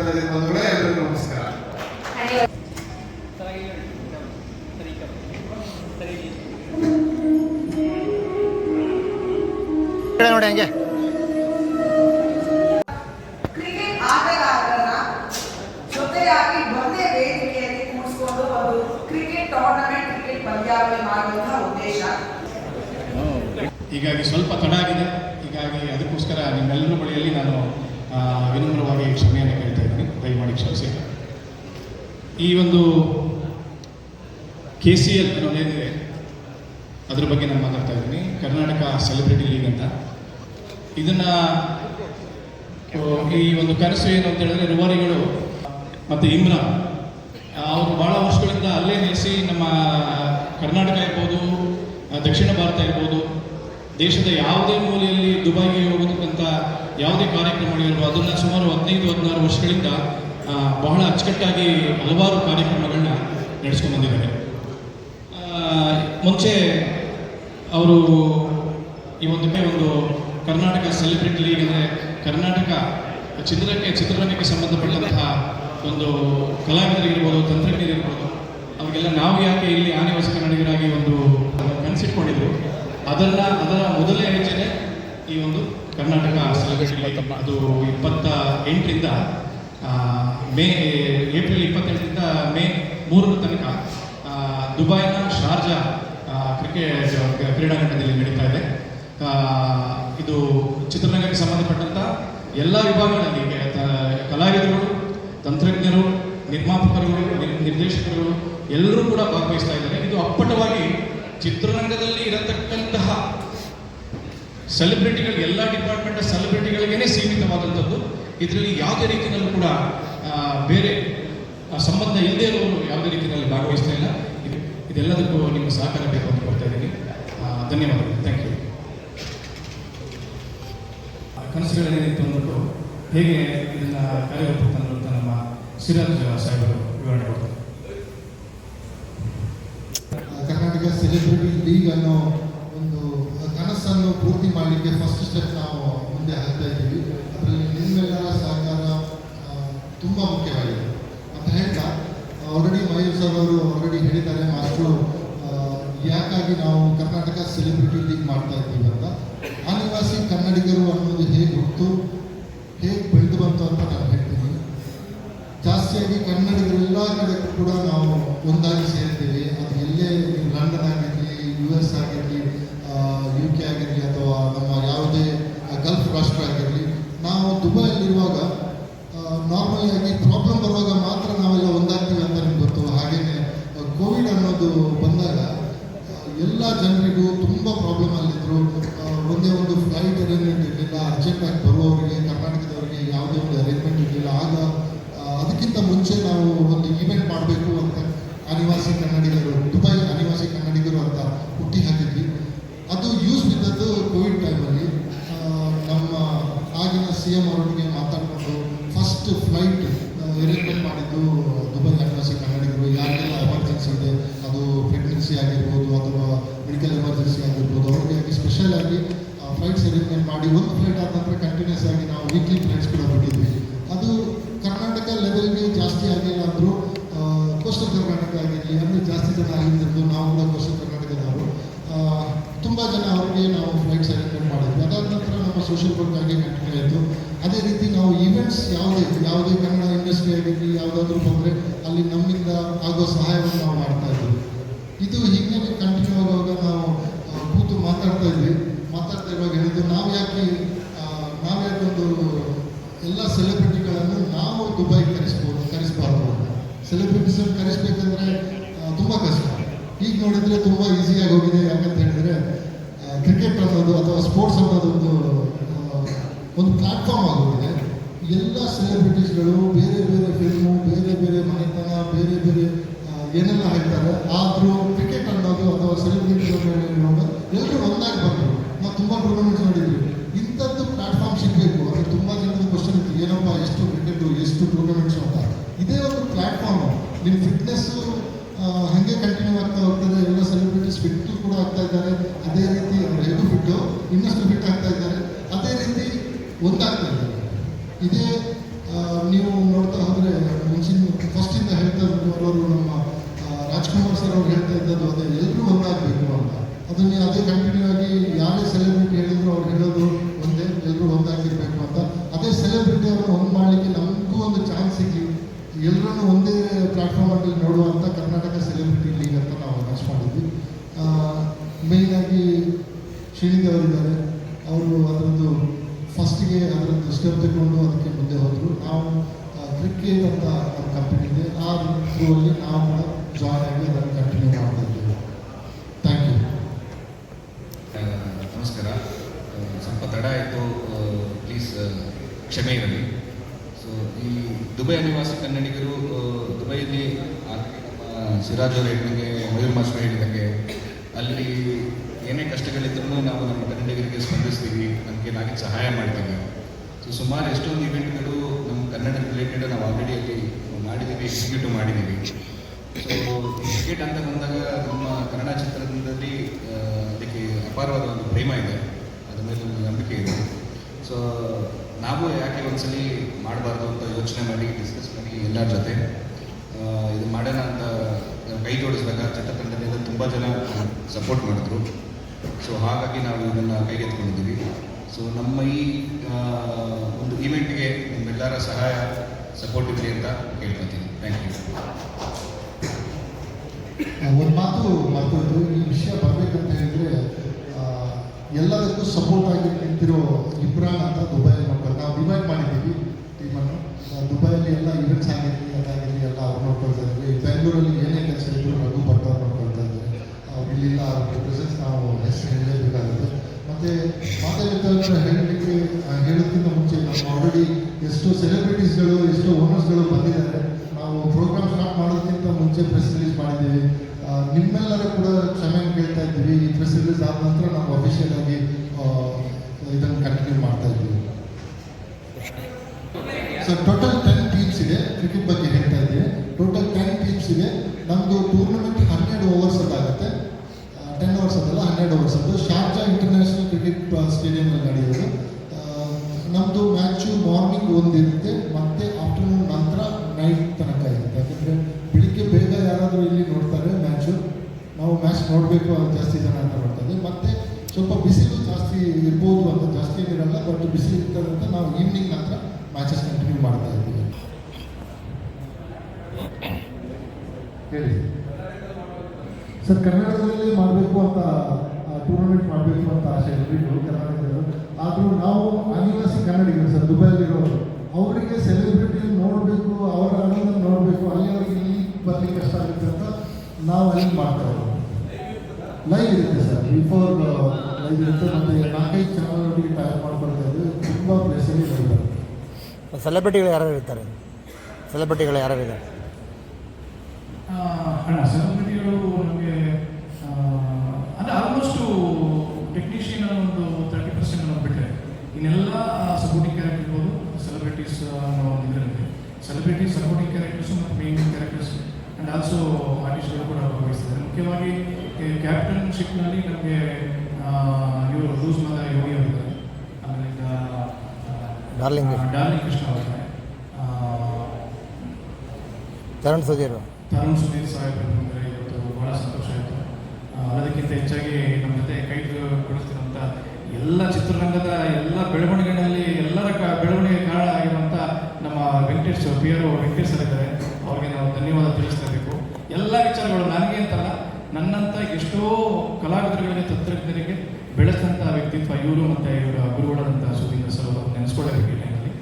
Cricket tournament cricket ನಮಸ್ಕಾರ ನೋಡಿ ಉದ್ದೇಶ ಹೀಗಾಗಿ ಸ್ವಲ್ಪ ತಡ ಆಗಿದೆ ಹೀಗಾಗಿ ಅದಕ್ಕೋಸ್ಕರ ನಿಮ್ಮೆಲ್ಲರ ಬಳಿಯಲ್ಲಿ ನಾನು ವಿನಮ್ರವಾಗಿ ಇದ್ದೀನಿ ಈ ಒಂದು ಕೆ ಸಿ ಎಲ್ ಅನ್ನೋದೇನಿದೆ ಅದ್ರ ಬಗ್ಗೆ ನಾನು ಮಾತಾಡ್ತಾ ಇದ್ದೀನಿ. ಕರ್ನಾಟಕ ಸೆಲೆಬ್ರಿಟಿ ಲೀಗ್ ಅಂತ. ಇದನ್ನ ಈ ಒಂದು ಕನಸು ಏನು ಅಂತ ಹೇಳಿದ್ರೆ ರುವಾರಿಗಳು ಮತ್ತು ಇಮ್ರಾನ್ ಅವರು ಬಹಳ ವರ್ಷಗಳಿಂದ ಅಲ್ಲೇ ನೆಲೆಸಿ ನಮ್ಮ ಕರ್ನಾಟಕ ಇರ್ಬೋದು, ದಕ್ಷಿಣ ಭಾರತ ಇರ್ಬೋದು, ದೇಶದ ಯಾವುದೇ ಮೂಲೆಯಲ್ಲಿ ದುಬೈಗೆ ಹೋಗೋದಕ್ಕಂತ ಯಾವುದೇ ಕಾರ್ಯಕ್ರಮಗಳಿರ್ಬೋದು, ಅದನ್ನು ಸುಮಾರು ಹದಿನೈದು, ಹದಿನಾರು ವರ್ಷಗಳಿಂದ ಬಹಳ ಅಚ್ಚುಕಟ್ಟಾಗಿ ಹಲವಾರು ಕಾರ್ಯಕ್ರಮಗಳನ್ನ ನಡೆಸ್ಕೊಂಡು ಬಂದಿದ್ದಾರೆ. ಮುಂಚೆ ಅವರು ಈ ಒಂದು ಒಂದು ಕರ್ನಾಟಕ ಸೆಲೆಬ್ರಿಟಿ ಲೀಗ್ ಅಂದರೆ ಕರ್ನಾಟಕ ಚಿತ್ರಕ್ಕೆ ಚಿತ್ರರಂಗಕ್ಕೆ ಸಂಬಂಧಪಟ್ಟಂತಹ ಒಂದು ಕಲಾವಿದರಿಗಿರ್ಬೋದು ತಂತ್ರಜ್ಞರಿರ್ಬೋದು ಅವರಿಗೆಲ್ಲ ನಾವು ಯಾಕೆ ಇಲ್ಲಿ ಆನೆವಾಸಿ ಕನ್ನಡಿಗರಾಗಿ ಒಂದು ಕನಸಿಟ್ಕೊಂಡಿದ್ರು ಅದನ್ನು ಅದರ ಮೊದಲೇ ಹೆಜ್ಜೆನೆ ಈ ಒಂದು ಕರ್ನಾಟಕ ಸೆಲೆಬ್ರಿಟಿ ಅದು ಇಪ್ಪತ್ತ ಎಂಟರಿಂದ ಮೇ, ಏಪ್ರಿಲ್ ಇಪ್ಪತ್ತೆಂಟರಿಂದ ಮೇ ಮೂರರ ತನಕ ದುಬೈನ ಶಾರ್ಜಾ ಕ್ರಿಕೆಟ್ ಕ್ರೀಡಾಂಗಣದಲ್ಲಿ ನಡೀತಾ ಇದೆ. ಇದು ಚಿತ್ರರಂಗಕ್ಕೆ ಸಂಬಂಧಪಟ್ಟಂತ ಎಲ್ಲ ವಿಭಾಗಗಳಲ್ಲಿ ಕಲಾವಿದರುಗಳು ಕಲಾವಿದರು ತಂತ್ರಜ್ಞರು, ನಿರ್ಮಾಪಕರುಗಳು, ನಿರ್- ನಿರ್ದೇಶಕರುಗಳು ಎಲ್ಲರೂ ಕೂಡ ಭಾಗವಹಿಸ್ತಾ ಇದ್ದಾರೆ. ಇದು ಅಪ್ಪಟವಾಗಿ ಚಿತ್ರರಂಗದಲ್ಲಿ ಇರತಕ್ಕಂತಹ ಸೆಲೆಬ್ರಿಟಿಗಳು ಎಲ್ಲ ಡಿಪಾರ್ಟ್ಮೆಂಟ್ ಸೆಲೆಬ್ರಿಟಿಗಳಿಗೇನೆ ಸೀಮಿತವಾದಂಥದ್ದು ಇದರಲ್ಲಿ ಯಾವುದೇ ರೀತಿಯಲ್ಲೂ ಕೂಡ ಬೇರೆ ಸಂಬಂಧ ಇಲ್ಲದೆ ಇರೋರು ಯಾವುದೇ ರೀತಿಯಲ್ಲಿ ಭಾಗವಹಿಸ್ತಾ ಇಲ್ಲ. ಇದು, ಇದೆಲ್ಲದಕ್ಕೂ ನಿಮ್ಮ ಸಹಕಾರ ಬೇಕು ಅಂತ ಕೊಡ್ತಾ ಇದ್ದೀನಿ. ಧನ್ಯವಾದಗಳು. ಥ್ಯಾಂಕ್ ಯು ಕನಸುಗಳೇನಿತ್ತು ಅಂದ್ಬಿಟ್ಟು ಹೇಗೆ ಇದನ್ನ ಅಂತ ನಮ್ಮ ಸಿರಾಜ್ ಸಾಹೇಬರು ವಿವರಣೆ ಕೊಡ್ತಾರೆ. ಕರ್ನಾಟಕ ಸೆಲೆಬ್ರಿಟಿ ಲೀಗ್ ಅನ್ನೋ ಒಂದು ಕನಸನ್ನು ಪೂರ್ತಿ ಮಾಡಲಿಕ್ಕೆ ಫಸ್ಟ್ ಸ್ಟೆಪ್ ನಾವು ಮುಂದೆ ಹಾಕ್ತಾ ಇದ್ದೀವಿ. ನಿಮ್ಮೆಲ್ಲರ ಸಹಕಾರ ತುಂಬ ಮುಖ್ಯವಾಗಿದೆ. ಅಂತ ಹೇಳ್ತಾ ಆಲ್ರೆಡಿ ಮಯೂರ್ ಸರ್ ಅವರು ಆಲ್ರೆಡಿ ಹೇಳಿದ್ದಾರೆ, ಮಾಸ್ಟ್ರು ಯಾಕಾಗಿ ನಾವು ಕರ್ನಾಟಕ ಸೆಲೆಬ್ರಿಟಿ ಲೀಗ್ ಮಾಡ್ತಾ ಇದ್ದೀವಿ ಅಂತ. ಆದಿವಾಸಿ ಕನ್ನಡಿಗರು ಅನ್ನೋದು ಹೇಗೆ ಗೊತ್ತು? ಹೇಗೆ ಬೆಳೆದು ಬಂತು ಅಂತ ನಾನು ಹೇಳ್ತೀನಿ. ಜಾಸ್ತಿಯಾಗಿ ಕನ್ನಡಿಗರೆಲ್ಲ ಕಡೆ ಕೂಡ ನಾವು ಒಂದಾಗಿ ಸೇರ್ತೀವಿ ಸೋಷಿಯಲ್ ವರ್ಕ್ ಆಗಿ ಕಂಟಿನ್ಯೂ ಆಯಿತು. ಅದೇ ರೀತಿ ನಾವು ಈವೆಂಟ್ಸ್ ಯಾವುದೇ ಯಾವುದೇ ಕನ್ನಡ ಇಂಡಸ್ಟ್ರಿ ಆಗಿರಲಿ, ಯಾವುದಾದ್ರೂ ಬಂದರೆ ಅಲ್ಲಿ ನಮ್ಮಿಂದ ಆಗೋ ಸಹಾಯವನ್ನು ನಾವು ಮಾಡ್ತಾ ಇದ್ವಿ. ಇದು ಹೀಗೆ ಕಂಟಿನ್ಯೂ ಆಗುವಾಗ ನಾವು ಕೂತು ಮಾತಾಡ್ತಾ ಇದ್ವಿ. ಮಾತಾಡ್ತಾ ಇರುವಾಗ ಹೇಳಿದ್ದು, ನಾವು ಯಾಕೆ ನಾವು ಯಾಕೊಂದು ಎಲ್ಲ ಸೆಲೆಬ್ರಿಟಿಗಳನ್ನು ನಾವು ದುಬೈ ಕರೆಸ್ಬೋದು ಕರೆಸ್ಬಾರ್ದು ಸೆಲೆಬ್ರಿಟೀಸನ್ನು ಕರೆಸ್ಬೇಕಂದ್ರೆ ತುಂಬ ಕಷ್ಟ. ಈಗ ನೋಡಿದ್ರೆ ತುಂಬ ಈಸಿಯಾಗಿ ಹೋಗಿದೆ ಯಾಕಂತ ಹೇಳಿದರೆ ಕ್ರಿಕೆಟ್ ಅನ್ನೋದು ಅಥವಾ ಸ್ಪೋರ್ಟ್ಸ್ ಅನ್ನೋದು ಒಂದು ಒಂದು ಪ್ಲಾಟ್ಫಾರ್ಮ್ ಆಗೋಗಿದೆ ಎಲ್ಲ ಸೆಲೆಬ್ರಿಟೀಸ್ಗಳು ಬೇರೆ ಬೇರೆ ಫಿಲ್ಮು ಬೇರೆ ಬೇರೆ ಮನೆತನ, ಬೇರೆ ಬೇರೆ ಏನೆಲ್ಲ ಹೇಳ್ತಾರೆ ಆದರೂ ಕ್ರಿಕೆಟ್ ಅನ್ನೋದು ಅಥವಾ ಸೆಲೆಬ್ರಿಟೀಸ್ ಅನ್ನೋದು ಎಲ್ಲರೂ ಒಂದಾಗಿ ಬಂದರು. ನಾವು ತುಂಬ ಟೂರ್ನಮೆಂಟ್ಸ್ ನೋಡಿದ್ವಿ ಇಂಥದ್ದು ಪ್ಲಾಟ್ಫಾರ್ಮ್ ಸಿಗಬೇಕು. ಅಂದರೆ ತುಂಬ ಜನದ ಕ್ವಶನ್ ಇತ್ತು, ಏನಪ್ಪ ಎಷ್ಟು ಕ್ರಿಕೆಟು ಎಷ್ಟು ಟೂರ್ನಮೆಂಟ್ಸು ಅಂತ. ಇದೇ ಒಂದು ಪ್ಲ್ಯಾಟ್ಫಾರ್ಮ್ ನಿಮ್ಮ ಫಿಟ್ನೆಸ್ಸು ಹಾಗೆ ಕಂಟಿನ್ಯೂ ಆಗ್ತಾ ಹೋಗ್ತದೆ, ಎಲ್ಲ ಸೆಲೆಬ್ರಿಟೀಸ್ ಫಿಟ್ಟು ಕೂಡ ಆಗ್ತಾ ಇದ್ದಾರೆ. ಇನ್ನಷ್ಟು ಫಿಟ್ ಆಗ್ತಾ ಇದ್ದಾರೆ. ಅದೇ ರೀತಿ ಒಂದಾಗ್ತಾ ಇದ್ದಾರೆ ಇದೇ ನೀವು ನೋಡ್ತಾ ಹೋದರೆ ಮುಂಚಿನ ಫಸ್ಟಿಂದ ಹೇಳ್ತಾ ಬರೋರು ನಮ್ಮ ರಾಜ್ಕುಮಾರ್ ಸರ್ ಅವ್ರು ಹೇಳ್ತಾ ಇದ್ದದ್ದು ಅದೇ. ಎಲ್ಲರೂ ಒಂದಾಗಬೇಕು ಅಂತ. ಅದನ್ನು ಅದೇ ಕಂಟಿನ್ಯೂ ಆಗಿ ಯಾರೇ ಸೆಲೆಬ್ರಿಟಿ ಹೇಳಿದ್ರು ಅವ್ರು ಹೇಳೋದು ಒಂದೇ. ಎಲ್ಲರೂ ಒಂದಾಗಿರ್ಬೇಕು ಅಂತ. ಅದೇ ಸೆಲೆಬ್ರಿಟಿ ಅವರು ಒಂದು ಮಾಡಲಿಕ್ಕೆ ನಮಗೂ ಒಂದು ಚಾನ್ಸ್ ಸಿಕ್ಕಿ ಎಲ್ಲರನ್ನು ಒಂದೇ ಪ್ಲಾಟ್ಫಾರ್ಮಲ್ಲಿ ನೋಡುವಂಥ ಕರ್ನಾಟಕ ಸೆಲೆಬ್ರಿಟಿ ಲೀಗ್ ಅಂತ ನಾವು ಅನೌನ್ಸ್ ಮಾಡಿದ್ವಿ. ಮೇಯ್ನಾಗಿ ಶ್ರೀನಿಧಿ ಅವರಿದ್ದಾರೆ ಅವರು ಅದರದ್ದು ಫಸ್ಟ್ಗೆ ಅದರದ್ದು ಸ್ಟೆಪ್ ತಗೊಂಡು ಅದಕ್ಕೆ ಮುಂದೆ ಹೋದರು. ನಾವು ಕ್ರಿಕೆಟ್ ಅಂತ ನಮ್ಮ ಕಂಪನಿ ಇದೆ. ಆ ಥ್ರೂವಲ್ಲಿ ನಾವು ಕೂಡ ಜಾಯ್ನ್ ಆಗಿ ಅದನ್ನು ಕಂಟಿನ್ಯೂ ಮಾಡ್ತಾ ಇದ್ದೀವಿ. ಥ್ಯಾಂಕ್ ಯು ನಮಸ್ಕಾರ. ಸ್ವಲ್ಪ ತಡ ಆಯಿತು. ಪ್ಲೀಸ್ ಕ್ಷಮೆ ಇರಲಿ. ಸೊ ಈ ದುಬೈ ನಿವಾಸಿ ಕನ್ನಡಿಗರು ದುಬೈಯಲ್ಲಿ ಸಿರಾಜ್ ಅವರು ಹೇಳಿದಂಗೆ, ಮಯೂರ್ ಮಾಸ್ಟರ್ ಹೇಳಿದಂಗೆ, ಅಲ್ಲಿ ಕಷ್ಟಗಳಿದ್ರೂ ನಾವು ನಮ್ಮ ಕನ್ನಡಿಗರಿಗೆ ಸ್ಪಂದಿಸ್ತೀವಿ, ನಮಗೆ ನಾಗಿ ಸಹಾಯ ಮಾಡ್ತೀವಿ. ಸೊ ಸುಮಾರು ಎಷ್ಟೊಂದು ಇವೆಂಟ್ಗಳು ನಮ್ಮ ಕನ್ನಡ ರಿಲೇಟೆಡ್ ನಾವು ಆಲ್ರೆಡಿ ಅಲ್ಲಿ ಮಾಡಿದ್ದೀವಿ ಎಕ್ಸಿಕ್ಯೂಟ್ ಮಾಡಿದ್ದೀವಿ ಸೊ ಕ್ರಿಕೆಟ್ ಅಂತ ಬಂದಾಗ ನಮ್ಮ ಕನ್ನಡ ಚಿತ್ರರಂಗದಲ್ಲಿ ಅದಕ್ಕೆ ಅಪಾರವಾದ ಒಂದು ಪ್ರೇಮ ಇದೆ. ಅದ್ರ ಮೇಲೆ ಒಂದು ನಂಬಿಕೆ ಇದೆ. ಸೊ ನಾವು ಯಾಕೆ ಒಂದ್ಸಲಿ ಮಾಡಬಾರ್ದು ಅಂತ ಯೋಚನೆ ಮಾಡಿ ಡಿಸ್ಕಸ್ ಮಾಡಿ ಎಲ್ಲರ ಜೊತೆ ಇದು ಮಾಡೋಣ ಅಂತ ಕೈ ಜೋಡಿಸಿದಾಗ ಚಿತ್ರತಂಡದಿಂದ ತುಂಬ ಜನ ಸಪೋರ್ಟ್ ಮಾಡಿದ್ರು. ಸೊ ಹಾಗಾಗಿ ನಾವು ಇದನ್ನು ಕೈಗೆತ್ಕೊಂಡಿದ್ದೀವಿ ಸೊ ನಮ್ಮ ಈ ಒಂದು ಇವೆಂಟ್ಗೆ ನಿಮ್ಮೆಲ್ಲರ ಸಹಾಯ ಸಪೋರ್ಟ್ ಇರಲಿ ಅಂತ ಕೇಳ್ಕೊತೀನಿ. ಥ್ಯಾಂಕ್ ಯು ಒಂದು ಮಾತು ಮರ್ತೋಯ್ತು ಈ ವಿಷಯ ಬರಬೇಕಂತ ಹೇಳಿದ್ರೆ ಎಲ್ಲದಕ್ಕೂ ಸಪೋರ್ಟ್ ಆಗಿ ನಿಂತಿರೋ ಇಬ್ರಾನ್ ಅಂತ ದುಬೈ ನೋಡ್ತಾರೆ ನಾವು ಡಿವೈಡ್ ಮಾಡಿದ್ದೀವಿ ಟೀಮನ್ನು. ದುಬೈಯಲ್ಲಿ ಎಲ್ಲ ಇವೆಂಟ್ಸ್ ಆಗಿರಲಿ, ಅದಾಗಿರಲಿ, ಎಲ್ಲ ಅವ್ರು ನೋಡ್ಕೊಳ್ತಾ ಇದ್ವಿ ಬೆಂಗಳೂರಲ್ಲಿ ಏನೇ ಕೆಲಸ ಇದ್ರು ರಘು ಭಟ್ ಅವ್ರು ನೋಡ್ಕೊಳ್ತಾ ಇದ್ದಾರೆ ಅವ್ರು ಇಲ್ಲಿಲ್ಲ ಅವ್ರ ಪ್ರೆಸೆನ್ಸ್ ನಾವು ಹೆಸರು ಹೇಳಲೇಬೇಕಾಗುತ್ತೆ ಮತ್ತು ಮಾತಾಡ್ತಾರೆ ಹೇಳಲಿಕ್ಕೆ ಹೇಳೋದಕ್ಕಿಂತ ಮುಂಚೆ ನಾವು ಆಲ್ರೆಡಿ ಎಷ್ಟೋ ಸೆಲೆಬ್ರಿಟೀಸ್ಗಳು ಎಷ್ಟೋ ಓನರ್ಸ್ಗಳು ಬಂದಿದ್ದಾರೆ. ನಾವು ಪ್ರೋಗ್ರಾಮ್ ಸ್ಟಾರ್ಟ್ ಮಾಡೋದಕ್ಕಿಂತ ಮುಂಚೆ ಪ್ರೆಸ್ ರಿಲೀಸ್ ಮಾಡಿದ್ದೀವಿ. ನಿಮ್ಮೆಲ್ಲರ ಕೂಡ ಕ್ಷಮೆ ಕೇಳ್ತಾ ಇದ್ದೀವಿ ಈ ಪ್ರೆಸ್ ರಿಲೀಸ್ ಆದ ನಂತರ ನಾವು ಅಫಿಷಿಯಲ್ ಆಗಿ ಇದನ್ನು ಕಂಟಿನ್ಯೂ ಮಾಡ್ತಾ ಇದ್ದೀವಿ. ಶಾರ್ಜಾ ಇಂಟರ್ನ್ಯಾಷನಲ್ ಕ್ರಿಕೆಟ್ ಸ್ಟೇಡಿಯಮಲ್ಲಿ ನಡೆಯೋದು. ನಮ್ಮದು ಮ್ಯಾಚು ಮಾರ್ನಿಂಗ್ ಒಂದಿರುತ್ತೆ, ಮತ್ತೆ ಆಫ್ಟರ್ನೂನ್ ನಂತರ ನೈಟ್ ತನಕ ಇರುತ್ತೆ. ಯಾಕಂದರೆ ಬೆಳಿಗ್ಗೆ ಬೇಗ ಯಾರಾದರೂ ಇಲ್ಲಿ ನೋಡ್ತಾರೆ ಮ್ಯಾಚು ನಾವು ಮ್ಯಾಚ್ ನೋಡಬೇಕು ಅಂತ ಜಾಸ್ತಿ ಜನ ಅಂತ ನೋಡ್ತಾರೆ. ಮತ್ತು ಸ್ವಲ್ಪ ಬಿಸಿಲು ಜಾಸ್ತಿ ಇರ್ಬೋದು ಅಂತ ಜಾಸ್ತಿ ಏನಿರಲ್ಲ ಬಟ್ ಬಿಸಿಲು ಇರ್ತದೆ ಅಂತ ನಾವು ಈವ್ನಿಂಗ್ ನಂತರ ಮ್ಯಾಚಸ್ ಕಂಟಿನ್ಯೂ ಮಾಡ್ತಾ ಇದ್ದೀವಿ ಹೇಳಿ. ಸರ್, ಕರ್ನಾಟಕದಲ್ಲಿ ಮಾಡಬೇಕು ಅಂತ ಟೂರ್ನಮೆಂಟ್ ಮಾಡಬೇಕು ಅಂತ ಆಸೆ ಇರಬೇಕು ಕರ್ನಾಟಕದವರು ಆದರೂ ನಾವು ಅನಿವಾಸಿ ಕನ್ನಡಿಗರು ಸರ್ ದುಬೈಲಿರೋರು ಅವರಿಗೆ ಸೆಲೆಬ್ರಿಟಿ ನೋಡಬೇಕು ಅವರ ಆನಂದ ನೋಡಬೇಕು ಅಲ್ಲಿ ಅವ್ರಿಗೆ ಇಲ್ಲಿ ಬರ್ಲಿಕ್ಕೆ ಕಷ್ಟ ಆಗುತ್ತೆ ಅಂತ ನಾವು ಅಲ್ಲಿ ಮಾಡ್ತಾ ಇರೋದು. ಲೈವ್ ಇರುತ್ತೆ ಸರ್ ಬಿಫೋರ್ ಲೈವ್ ಇರುತ್ತೆ. ಮತ್ತು ನಾಲ್ಕೈದು ಚಾನಲ್ಗಳಿಗೆ ಟೈಪ್ ಮಾಡ್ಕೊಳ್ತಾ ಇದ್ದೀವಿ ತುಂಬ ಪ್ಲೇಸಲ್ಲಿ ಲೈವ್ ಸೆಲೆಬ್ರಿಟಿಗಳು ಯಾರು ಇರ್ತಾರೆ? ಸೆಲೆಬ್ರಿಟಿಗಳು ಯಾರು ಇದ್ದಾರೆ? ಅಣ್ಣ ಸೆಲೆಬ್ರಿಟಿಗಳು ನಮಗೆ ಆಲ್ಮೋಸ್ಟು ಟೆಕ್ನಿಷಿಯನ್ ಒಂದು ತರ್ಟಿ ಪರ್ಸೆಂಟ್ ನಾವು ಬಿಟ್ಟರೆ ಇನ್ನೆಲ್ಲ ಸಪೋರ್ಟಿಂಗ್ ಕ್ಯಾರೆಕ್ಟರ್ ಇರ್ಬೋದು ಸೆಲೆಬ್ರಿಟೀಸ್ ಅನ್ನೋ ಇದರಲ್ಲಿ ಸೆಲೆಬ್ರಿಟೀಸ್ ಸಪೋರ್ಟಿಂಗ್ ಕ್ಯಾರೆಕ್ಟರ್ಸ್ ಮತ್ತು ಮೇನ್ ಕ್ಯಾರೆಕ್ಟರ್ಸ್ ಆ್ಯಂಡ್ ಆಲ್ಸೋ ಆರ್ಟಿಸ್ಟ್ಗಳು ಕೂಡ ಭಾಗವಹಿಸ್ತಾರೆ. ಮುಖ್ಯವಾಗಿ ಕ್ಯಾಪ್ಟನ್ಶಿಪ್ನಲ್ಲಿ ನಮಗೆ ಇವರು ಲೂಸ್ ಮಾದ ಯೋಗಿ ಅವರಿದ್ದಾರೆ. ಆಮೇಲಿಂದ ಡಾರ್ಲಿಂಗ್. ಡಾರ್ಲಿಂಗ್ ಕೃಷ್ಣ ಅವರಿದ್ದಾರೆ. ತರುಣ್ ಸುಧೀರ್. ತರುಣ್ ಸುಧೀರ್ ಸಾಹೇಬ್ ಬಂದರೆ ಇವತ್ತು ಬಹಳ ಸಂತೋಷ ಆಯಿತು. ಅದಕ್ಕಿಂತ ಹೆಚ್ಚಾಗಿ ನಮ್ಮ ಜೊತೆ ಕೈ ಕೊಡಿಸ್ತಿರುವಂಥ ಎಲ್ಲ ಚಿತ್ರರಂಗದ ಎಲ್ಲ ಬೆಳವಣಿಗೆಗಳಲ್ಲಿ ಎಲ್ಲರ ಕ, ಬೆಳವಣಿಗೆ ಕಾರಣ ಆಗಿರುವಂಥ ನಮ್ಮ Venkatesh P R Venkatesh sir ಇದ್ದಾರೆ. ಅವ್ರಿಗೆ ನಾವು ಧನ್ಯವಾದ ತಿಳಿಸ್ಕೊಬೇಕು ಎಲ್ಲ ವಿಚಾರಗಳು ನನಗೆ ಅಂತಲ್ಲ ನನ್ನಂಥ ಎಷ್ಟೋ ಕಲಾವಿದರುಗಳಿಗೆ ತಂತ್ರಜ್ಞರಿಗೆ ಬೆಳೆಸಿದಂಥ ವ್ಯಕ್ತಿತ್ವ ಇವರು ಮತ್ತು ಇವರ ಗುರುಗಳಾದಂಥ ಸುಧೀಂದ್ರ ಸರ್ ಅವರು ನೆನೆಸ್ಕೊಳ್ಳಬೇಕು ಟೈಮಲ್ಲಿ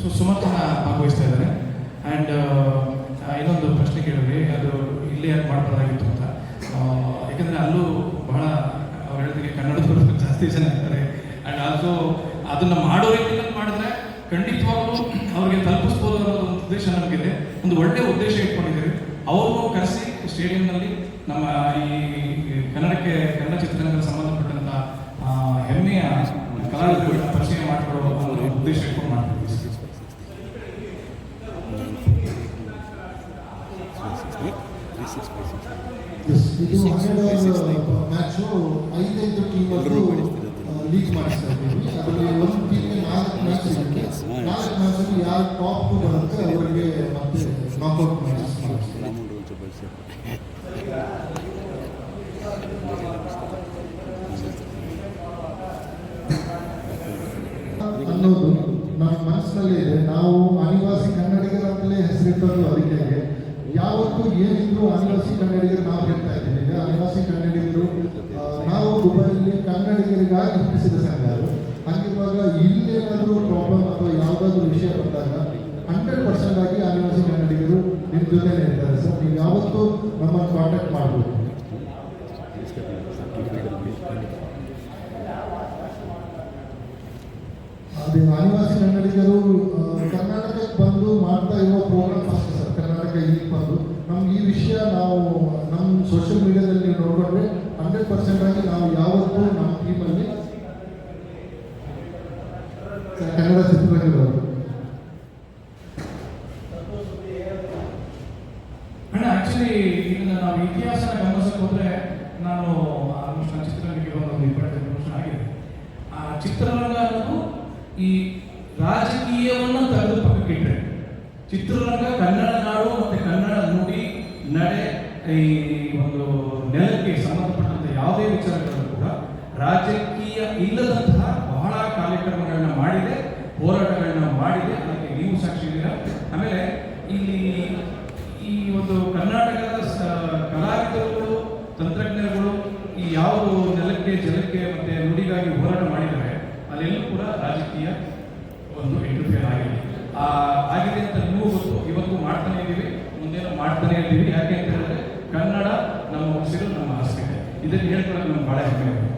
ಸೊ ಸುಮಾರು ಜನ ಭಾಗವಹಿಸ್ತಾ ಇದ್ದಾರೆ. ಆ್ಯಂಡ್ ಇನ್ನೊಂದು ಪ್ರಶ್ನೆ ಕೇಳಿದ್ರಿ ಅದು ಇಲ್ಲೇ ಯಾಕೆ ಮಾಡಬಾರ್ದಾಗಿತ್ತು ಅಂತ. ಯಾಕಂದ್ರೆ ಅಲ್ಲೂ ಬಹಳ ಅವ್ರು ಕನ್ನಡ ಕನ್ನಡದವರು ಜಾಸ್ತಿ ಜನ ಇರ್ತಾರೆ. ಅಂಡ್ ಆಲ್ಸೋ ಅದನ್ನ ಮಾಡೋ ಮಾಡಿದ್ರೆ ಖಂಡಿತವಾಗ್ಲೂ ಅವ್ರಿಗೆ ತಲುಪಿಸ್ಬೋದು ಅನ್ನೋದು ಒಂದು ಉದ್ದೇಶ ನಮಗಿದೆ. ಒಂದು ಒಳ್ಳೆ ಉದ್ದೇಶ ಇಟ್ಕೊಂಡಿದ್ದೀರಿ. ಅವರು ಕರೆಸಿ ಸ್ಟೇಡಿಯಂನಲ್ಲಿ ನಮ್ಮ ಈ ಕನ್ನಡಕ್ಕೆ ಕನ್ನಡ ಚಿತ್ರರಂಗಕ್ಕೆ ಸಂಬಂಧಪಟ್ಟಂತ ಹೆಮ್ಮೆಯ ಕಲಾವಿದರುಗಳನ್ನ ಪರಿಚಯ ಮಾಡಿಕೊಡೋ ಒಂದು ಉದ್ದೇಶ ಇಟ್ಕೊಂಡು ಮಾಡ್ತೀವಿ. Yes, ಇದು ಹನ್ನೆರಡು ಮ್ಯಾಚು ಐದೈದು ಟೀಮಲ್ಲೂ ಲೀಗ್ ಮಾಡಿಸ್ತಾ ಇದ್ದೀವಿ ಅದರಲ್ಲಿ ಒಂದು ಟೀಮ್ಗೆ ನಾಲ್ಕು ಮ್ಯಾಚ್ ಇರುತ್ತೆ ನಾಲ್ಕು ಮ್ಯಾಚಲ್ಲಿ ಯಾರು ಟಾಪ್ ಬರುತ್ತೆ ಅವರಿಗೆ ಮತ್ತೆ ಅನ್ನೋದು ನಮ್ಮ ಮನಸ್ಸಿನಲ್ಲಿ ಇದೆ. ನಾವು ಅನಿವಾಸಿ ಕನ್ನಡಿಗರಂತಲೇ ಹೆಸರಿಟ್ಟದ್ದು ಅದಕ್ಕೆ. ಯಾವತ್ತೂ ಏನಿದ್ರು ಅನಿವಾಸಿ ಕನ್ನಡಿಗರು ನಾವು ಹೇಳ್ತಾ ಇದ್ದೇವೆ. ಅನಿವಾಸಿ ಕನ್ನಡಿಗರು ನಾವು ದುಬೈಯಲ್ಲಿ ಕನ್ನಡಿಗರಿಗಾಗಿ ಹುಟ್ಟಿಸಿದ ಸಂಘ ಅದು ಹಾಗಿರುವಾಗ ಇಲ್ಲೇನಾದರೂ ಪ್ರಾಬ್ಲಮ್ ಅಥವಾ ಯಾವುದಾದ್ರೂ ವಿಷಯ ಬಂದಾಗ ಹಂಡ್ರೆಡ್ ಪರ್ಸೆಂಟ್ ಆಗಿ ಅನಿವಾಸಿ ಕನ್ನಡಿಗರು ನಿಮ್ಮ ಜೊತೆ ಇರ್ತಾರೆ. ಸರ್ ನೀವು ಯಾವತ್ತೂ ನಮ್ಮನ್ನು ಕಾಂಟ್ಯಾಕ್ಟ್ ಮಾಡ್ಬೋದು. ವಿಷಯ ನಾವು ನಮ್ಮ ಸೋಷಿಯಲ್ ಮೀಡಿಯಾದಲ್ಲಿ ನೀವು ನೋಡಿಕೊಂಡ್ರೆ ಹಂಡ್ರೆಡ್ ಆಗಿ ನಾವು ಯಾವತ್ತೂ ನಮ್ಮ ಟೀಮಲ್ಲಿ ಕನ್ನಡ ಚಿತ್ರರಂಗದವರು ಆಕ್ಚುಲಿ ಇದನ್ನ ನಾವು ಇತಿಹಾಸನ ಗಮನಿಸಕ್ಕೆ ಹೋದ್ರೆ ನಾನು ಆಲ್ಮೋಸ್ಟ್ ನನ್ನ ಚಿತ್ರರಂಗಕ್ಕೆ ಒಂದು ಇಪ್ಪತ್ತೈದು ವರ್ಷ ಆಗಿದೆ. ಆ ಚಿತ್ರರಂಗ ಅನ್ನೋದು ಈ ರಾಜಕೀಯವನ್ನ ತೆಗೆದು ಪಕ್ಕಕ್ಕಿಟ್ರೆ ಚಿತ್ರರಂಗ ಕನ್ನಡ ನಾಡು ಮತ್ತೆ ಕನ್ನಡ ನುಡಿ ನಡೆ ಈ ಒಂದು ನೆಲಕ್ಕೆ ಸಂಬಂಧಪಟ್ಟಂಥ ಯಾವುದೇ ವಿಚಾರಗಳನ್ನು ಕೂಡ ರಾಜಕೀಯ ಇಲ್ಲದಂತಹ ಬಹಳ ಕಾರ್ಯಕ್ರಮಗಳನ್ನ ಮಾಡಿದೆ, ಹೋರಾಟಗಳನ್ನ ಮಾಡಿದೆ. ಅದಕ್ಕೆ ನೀವು ಸಾಕ್ಷಿ ಆಮೇಲೆ ಇಲ್ಲಿ ಈ ಒಂದು ಕರ್ನಾಟಕದ ಕಲಾವಿದರುಗಳು, ತಂತ್ರಜ್ಞರುಗಳು ಈ ಯಾವ ನೆಲಕ್ಕೆ, ಜಲಕ್ಕೆ ಮತ್ತೆ ನುಡಿಗಾಗಿ ಹೋರಾಟ ಮಾಡಿದ್ದಾರೆ, ಅಲ್ಲೆಲ್ಲೂ ಕೂಡ ರಾಜಕೀಯ ಒಂದು ಇಂಟರ್ಫಿಯರ್ ಆಗಿದೆ. ಆ ಆಗಿದೆ ಅಂತ ನಿಮಗೂ ಗೊತ್ತು ಇವತ್ತು ಮಾಡ್ತಾನೆ ಇದ್ದೀವಿ ಮುಂದೇನು ಮಾಡ್ತಾನೆ ಇದ್ದೀವಿ ಯಾಕೆ ಅಂತ ಹೇಳಿದ್ರೆ ಕನ್ನಡ ನಮ್ಮ ಉಸಿರು ನಮ್ಮ ಆಸ್ತಿ ಇದನ್ನು ಹೇಳ್ಕೊಳ್ಳೋಕೆ ನಮ್ಗೆ ಭಾಳ ಹೆಮ್ಮೆ ಇದೆ.